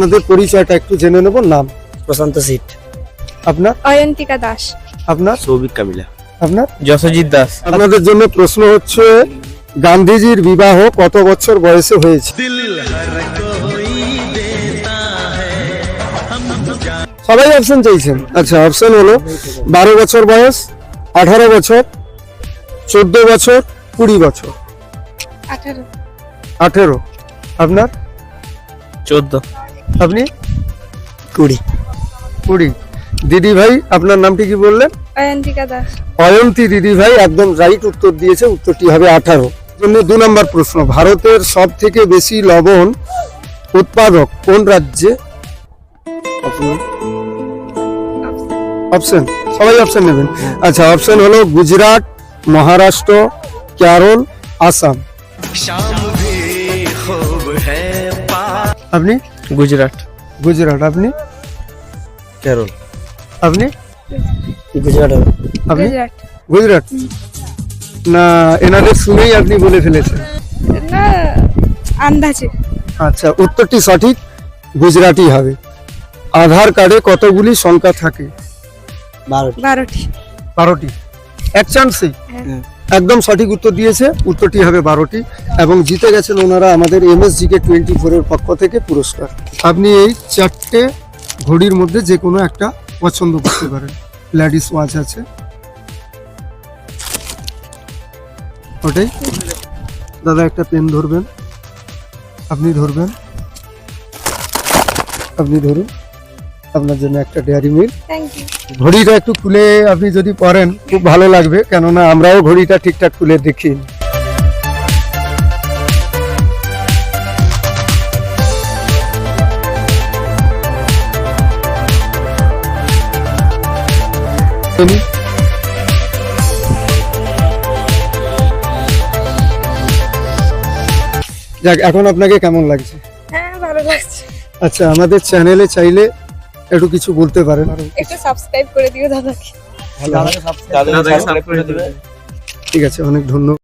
আপনাদের পরিচয়টা একটু জেনে নেব নাম? প্রশান্ত সিট। আপনার? অয়ন্তিকা দাস। আপনার? সৌভিক কামিলা। আপনার? যশজিৎ দাস। আপনাদের জন্য প্রশ্ন হচ্ছে গান্ধীজির বিবাহ কত বছর বয়সে হয়েছে? সবাই অপশন চাইছেন? আচ্ছা অপশন হলো বারো বছর বয়স আঠারো বছর চোদ্দ বছর কুড়ি বছর। আঠারো। আঠেরো। আপনার? চোদ্দ। আপনি? কুড়ি। কুড়ি। দিদি ভাই আপনার নামটি কি বললেন? অয়ন্তিকা দাস। অয়ন্তী দিদি ভাই একদম রাইট উত্তর দিয়েছে উত্তরটি হবে আঠারো। জন্য দু নম্বর প্রশ্ন ভারতের সব থেকে বেশি লবণ উৎপাদক কোন রাজ্যে? অপশন সবাই অপশন নেবেন। আচ্ছা অপশন হলো গুজরাট মহারাষ্ট্র কেরল আসাম। আপনি? গুজরাট। গুজরাট আপনি? কেরল। আপনি? গুজরাট। আপনি? গুজরাট। না এনাদের শুনেই আপনি বলে ফেলেছেন। না আন্দাজে। আচ্ছা উত্তরটি সঠিক গুজরাটি হবে। আধার কার্ডে কতগুলি সংখ্যা থাকে? বারোটি। বারোটি। বারোটি। এক চান্সেই হ্যাঁ। একদম সঠিক উত্তর দিয়েছে। উত্তরটি হবে বারোটি এবং জিতে গেছেন ওনারা আমাদের এমএসজি কে টোয়েন্টি ফোরের পক্ষ থেকে পুরস্কার। আপনি এই চারটে ঘড়ির মধ্যে যে কোনো একটা পছন্দ করতে পারেন। লেডিস ওয়াচ আছে। ওটাই। দাদা, একটা পেন ধরবেন। আপনি ধরবেন। আপনি ধরুন। আপনার জন্য একটা ডেয়ারি মিল্ক ঘড়িটা একটু খুলে আপনি যদি পরেন খুব ভালো লাগবে। কেননা আমরাও ঘড়িটা ঠিকঠাক খুলে দেখি। যাক এখন আপনাকে কেমন লাগছে? হ্যাঁ ভালো লাগছে। আচ্ছা আমাদের চ্যানেলে চাইলে একটু কিছু বলতে পারেন। একটু সাবস্ক্রাইব করে দিও দাদাকে। দাদাকে সাবস্ক্রাইব করে দিবে। ঠিক আছে অনেক ধন্যবাদ।